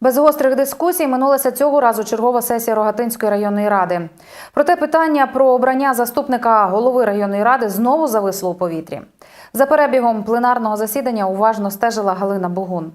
Без гострих дискусій минулася цього разу чергова сесія Рогатинської районної ради. Проте питання про обрання заступника голови районної ради знову зависло у повітрі. За перебігом пленарного засідання уважно стежила Галина Богун.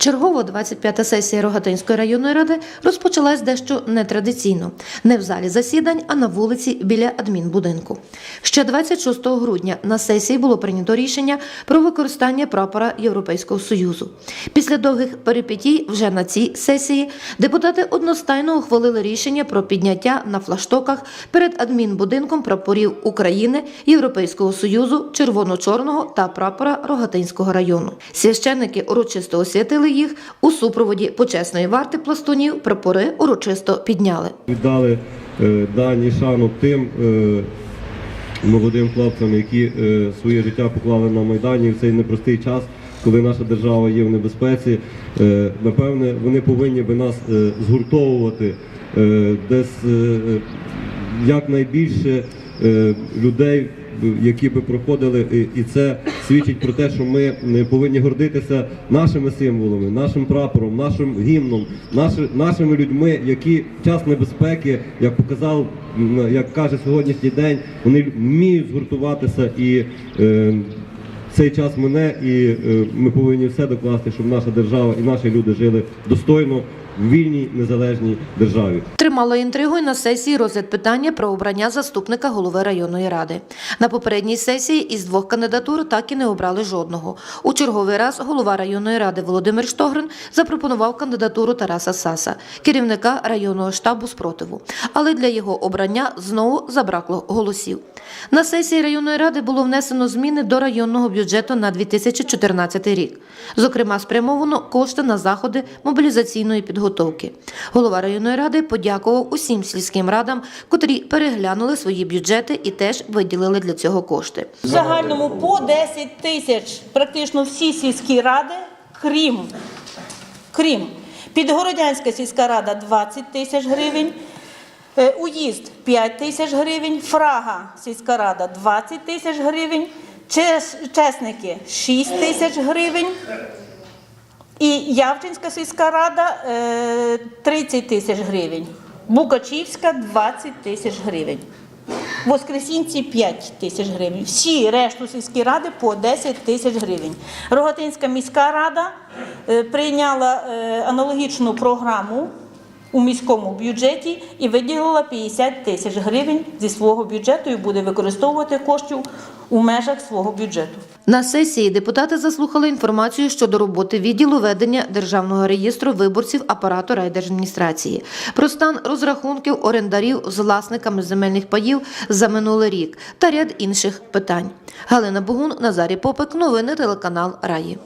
Чергова 25-та сесія Рогатинської районної ради розпочалась дещо нетрадиційно. Не в залі засідань, а на вулиці біля адмінбудинку. Ще 26 грудня на сесії було прийнято рішення про використання прапора Європейського Союзу. Після довгих перипетій вже на цій сесії депутати одностайно ухвалили рішення про підняття на флаштоках перед адмінбудинком прапорів України, Європейського Союзу, червоно-чорного та прапора Рогатинського району. Священники урочисто освятили їх у супроводі почесної варти пластунів. Прапори урочисто підняли. віддали е, дані шану тим е, молодим хлопцям, які е, своє життя поклали на Майдані в цей непростий час, коли наша держава є в небезпеці. Напевне, вони повинні би нас згуртовувати десь якнайбільше людей. Які би проходили, і- це свідчить про те, що ми е, повинні гордитися нашими символами, нашим прапором, нашим гімном, нашими людьми, які в час небезпеки, як показав, як каже сьогоднішній день, вони вміють згуртуватися і е, цей час мине, і е, ми повинні все докласти, щоб наша держава і наші люди жили достойно вільній незалежній державі. Тримало інтригу й на сесії розгляд питання про обрання заступника голови районної ради. На попередній сесії із двох кандидатур так і не обрали жодного. У черговий раз голова районної ради Володимир Штогрин запропонував кандидатуру Тараса Саса, керівника районного штабу спротиву. Але для його обрання знову забракло голосів. На сесії районної ради було внесено зміни до районного бюджету на 2014 рік. Зокрема, спрямовано кошти на заходи мобілізаційної підготовки. Голова районної ради подякував усім сільським радам, котрі переглянули свої бюджети і теж виділили для цього кошти. В загальному по 10 тисяч практично всі сільські ради, крім, крім Підгородянська сільська рада 20 тисяч гривень, е, Уїзд 5 тисяч гривень, Фрага сільська рада 20 тисяч гривень, Чесники 6 тисяч гривень. І Явчинська сільська рада е, 30 тисяч гривень, Букачівська 20 тисяч гривень. Воскресінці 5 тисяч гривень. Всі решту сільські ради по 10 тисяч гривень. Рогатинська міська рада е, прийняла е, аналогічну програму у міському бюджеті і виділила 50 тисяч гривень зі свого бюджету і буде використовувати коштів у межах свого бюджету. На сесії депутати заслухали інформацію щодо роботи відділу ведення державного реєстру виборців апарату райдержадміністрації, про стан розрахунків орендарів з власниками земельних паїв за минулий рік та ряд інших питань. Галина Богун, Назарій Попик, новини телеканал Раї.